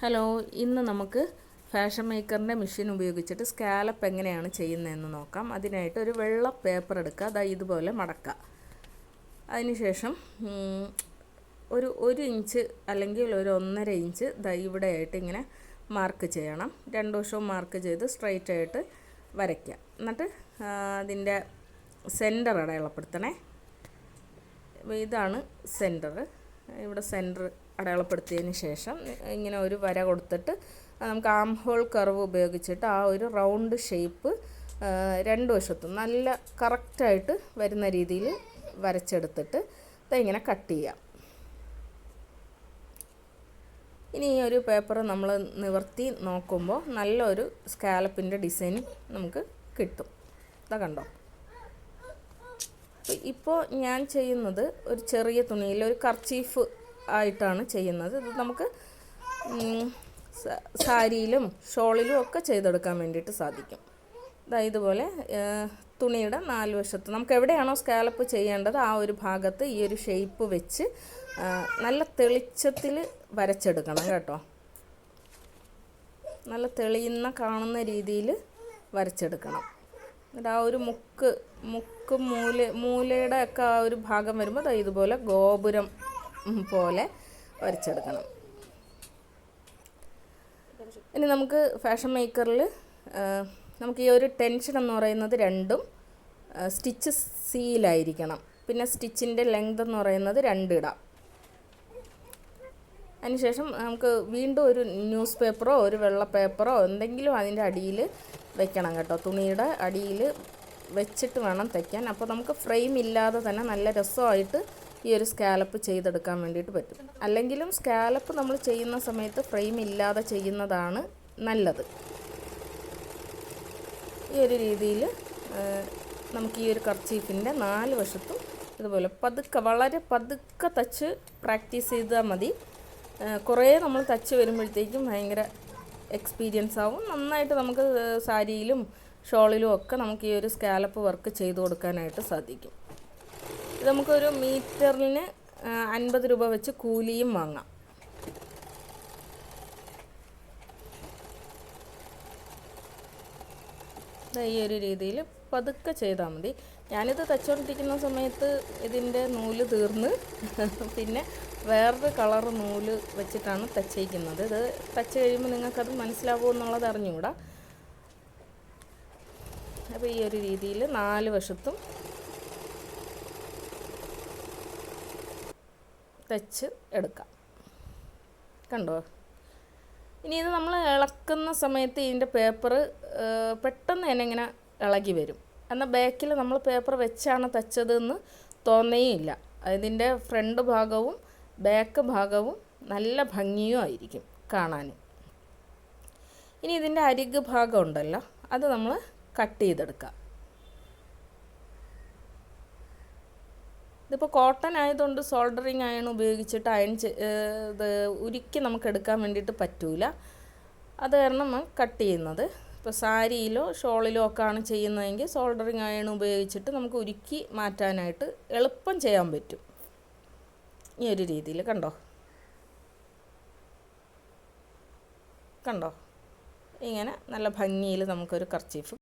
Hello ഇന്ന് നമുക്ക് fashion മേക്കറിന്റെ മെഷീൻ ഉപയോഗിച്ചിട്ട് സ്കാലപ്പ് എങ്ങനെയാണ് ചെയ്യുന്നതെന്ന് നോക്കാം. അതിനായിട്ട് ഒരു വെള്ള പേപ്പർ എടുക്കുക അതാ ഇതുപോലെ മടക്കുക. അതിനുശേഷം ഒരു ഒരു ഇഞ്ച് അല്ലെങ്കിൽ ഒരു ഒന്നര ഇഞ്ച് ദാ ഇവിടെയായിട്ട് ഇങ്ങനെ മാർക്ക് ചെയ്യണം. രണ്ട് വശവും മാർക്ക് ചെയ്ത് സ്ട്രൈറ്റ് ആയിട്ട് വരയ്ക്കുക. എന്നിട്ട് അതിന്റെ സെന്റർ അടയാളപ്പെടുത്തണേ. ഇതാണ് സെന്റർ ഇവിടെ സെന്റർ അടയാളപ്പെടുത്തിയതിന് ശേഷം ഇങ്ങനെ ഒരു വര കൊടുത്തിട്ട് നമുക്ക് ആം ഹോൾ കർവ് ഉപയോഗിച്ചിട്ട് ആ ഒരു റൗണ്ട് ഷേപ്പ് രണ്ട് വശത്തും നല്ല കറക്റ്റായിട്ട് വരുന്ന രീതിയിൽ വരച്ചെടുത്തിട്ട് ഇങ്ങനെ കട്ട് ചെയ്യാം. ഇനി ഈ ഒരു പേപ്പർ നമ്മൾ നിവർത്തി നോക്കുമ്പോൾ നല്ലൊരു സ്കാലപ്പിന്റെ ഡിസൈൻ നമുക്ക് കിട്ടും. ഇതാ കണ്ടോ? ഇപ്പോൾ ഞാൻ ചെയ്യുന്നത് ഒരു ചെറിയ തുണിയിൽ ഒരു കർച്ചീഫ് ആയിട്ടാണ് ചെയ്യുന്നത്. ഇത് നമുക്ക് സാരിയിലും ഷോളിലും ഒക്കെ ചെയ്തെടുക്കാൻ വേണ്ടിയിട്ട് സാധിക്കും. ഇതാ ഇതുപോലെ തുണിയുടെ നാല് വശത്ത് നമുക്ക് എവിടെയാണോ സ്കാലപ്പ് ചെയ്യേണ്ടത് ആ ഒരു ഭാഗത്ത് ഈ ഒരു ഷേപ്പ് വെച്ച് നല്ല തെളിച്ചത്തിൽ വരച്ചെടുക്കണം കേട്ടോ. നല്ല തെളിയുന്ന കാണുന്ന രീതിയിൽ വരച്ചെടുക്കണം. ആ ഒരു മുക്ക് മുക്ക് മൂല മൂലയുടെ ഒക്കെ ആ ഒരു ഭാഗം വരുമ്പോൾ ഇതുപോലെ ഗോപുരം പോലെ വരച്ചെടുക്കണം. ഇനി നമുക്ക് ഫാഷൻ മേക്കറിൽ നമുക്ക് ഈ ഒരു ടെൻഷൻ എന്ന് പറയുന്നത് രണ്ടും സ്റ്റിച്ച് സീലായിരിക്കണം പിന്നെ സ്റ്റിച്ചിന്റെ ലെങ്ത് എന്ന് പറയുന്നത് രണ്ടിടാം അതിനുശേഷം നമുക്ക് വീണ്ടും ഒരു ന്യൂസ് പേപ്പറോ ഒരു വെള്ള പേപ്പറോ എന്തെങ്കിലും അതിന്റെ അടിയിൽ വെക്കണം കേട്ടോ. തുണിയുടെ അടിയിൽ വെച്ചിട്ട് വേണം തയ്ക്കാൻ. അപ്പോൾ നമുക്ക് ഫ്രെയിം ഇല്ലാതെ തന്നെ നല്ല രസമായിട്ട് ഈ ഒരു സ്കാലപ്പ് ചെയ്തെടുക്കാൻ വേണ്ടിയിട്ട് പറ്റും. അല്ലെങ്കിലും സ്കാലപ്പ് നമ്മൾ ചെയ്യുന്ന സമയത്ത് ഫ്രെയിം ഇല്ലാതെ ചെയ്യുന്നതാണ് നല്ലത്. ഈ ഒരു രീതിയിൽ നമുക്ക് ഈ ഒരു കർച്ചീഫിന്റെ നാല് വശത്തും ഇതുപോലെ പതുക്കെ വളരെ പതുക്കെ തച്ച് പ്രാക്ടീസ് ചെയ്താൽ മതി. കുറേ നമ്മൾ തച്ച് വരുമ്പോഴത്തേക്കും ഭയങ്കര എക്സ്പീരിയൻസ് ആവും. നന്നായിട്ട് നമുക്ക് സാരിയിലും ഷോളിലും ഒക്കെ നമുക്ക് ഈ ഒരു സ്കാലപ്പ് വർക്ക് ചെയ്ത് കൊടുക്കാനായിട്ട് സാധിക്കും. ഇത് നമുക്കൊരു മീറ്ററിന് അൻപത് രൂപ വെച്ച് കൂലിയും വാങ്ങാം. ഈ ഒരു രീതിയിൽ പതുക്കെ ചെയ്താൽ മതി. ഞാനിത് തച്ചുകൊണ്ടിരിക്കുന്ന സമയത്ത് ഇതിന്റെ നൂൽ തീർന്ന് പിന്നെ വേറൊരു കളർ നൂൽ വെച്ചിട്ടാണ് തച്ചയിക്കുന്നത് ഇത് തച്ച് കഴിയുമ്പോൾ നിങ്ങൾക്കത് മനസ്സിലാവുമോ എന്നുള്ളത് അറിഞ്ഞുകൂടാ. അപ്പോൾ ഈ ഒരു രീതിയിൽ നാല് വശത്തും തച്ച് എടുക്കാം. കണ്ടോ? ഇനി ഇത് നമ്മൾ ഇളക്കുന്ന സമയത്ത് ഇതിന്റെ പേപ്പർ പെട്ടെന്ന് തന്നെ ഇങ്ങനെ ഇളകി വരും. എന്നാൽ ബാക്കിൽ നമ്മൾ പേപ്പർ വെച്ചാണ് തച്ചതെന്ന് തോന്നേയില്ല. അതിന്റെ ഫ്രണ്ട് ഭാഗവും ബാക്ക് ഭാഗവും നല്ല ഭംഗിയും ആയിരിക്കും കാണാൻ. ഇനി ഇതിന്റെ അരിക് ഭാഗം ഉണ്ടല്ലോ അത് നമ്മൾ കട്ട് ചെയ്തെടുക്കാം. ഇതിപ്പോൾ കോട്ടൺ ആയതുകൊണ്ട് സോൾഡറിങ് അയൺ ഉപയോഗിച്ചിട്ട് അയൺ ഇത് ഉരുക്കി നമുക്ക് എടുക്കാൻ വേണ്ടിയിട്ട് പറ്റൂല. അത് കാരണം കട്ട് ചെയ്യുന്നത്. ഇപ്പോൾ സാരിയിലോ ഷോളിലോ ഒക്കെ ആണ് ചെയ്യുന്നതെങ്കിൽ സോൾഡറിങ് അയൺ ഉപയോഗിച്ചിട്ട് നമുക്ക് ഉരുക്കി മാറ്റാനായിട്ട് എളുപ്പം ചെയ്യാൻ പറ്റും. ഈ ഒരു രീതിയിൽ കണ്ടോ? കണ്ടോ? ഇങ്ങനെ നല്ല ഭംഗിയിൽ നമുക്കൊരു കർച്ചീഫ്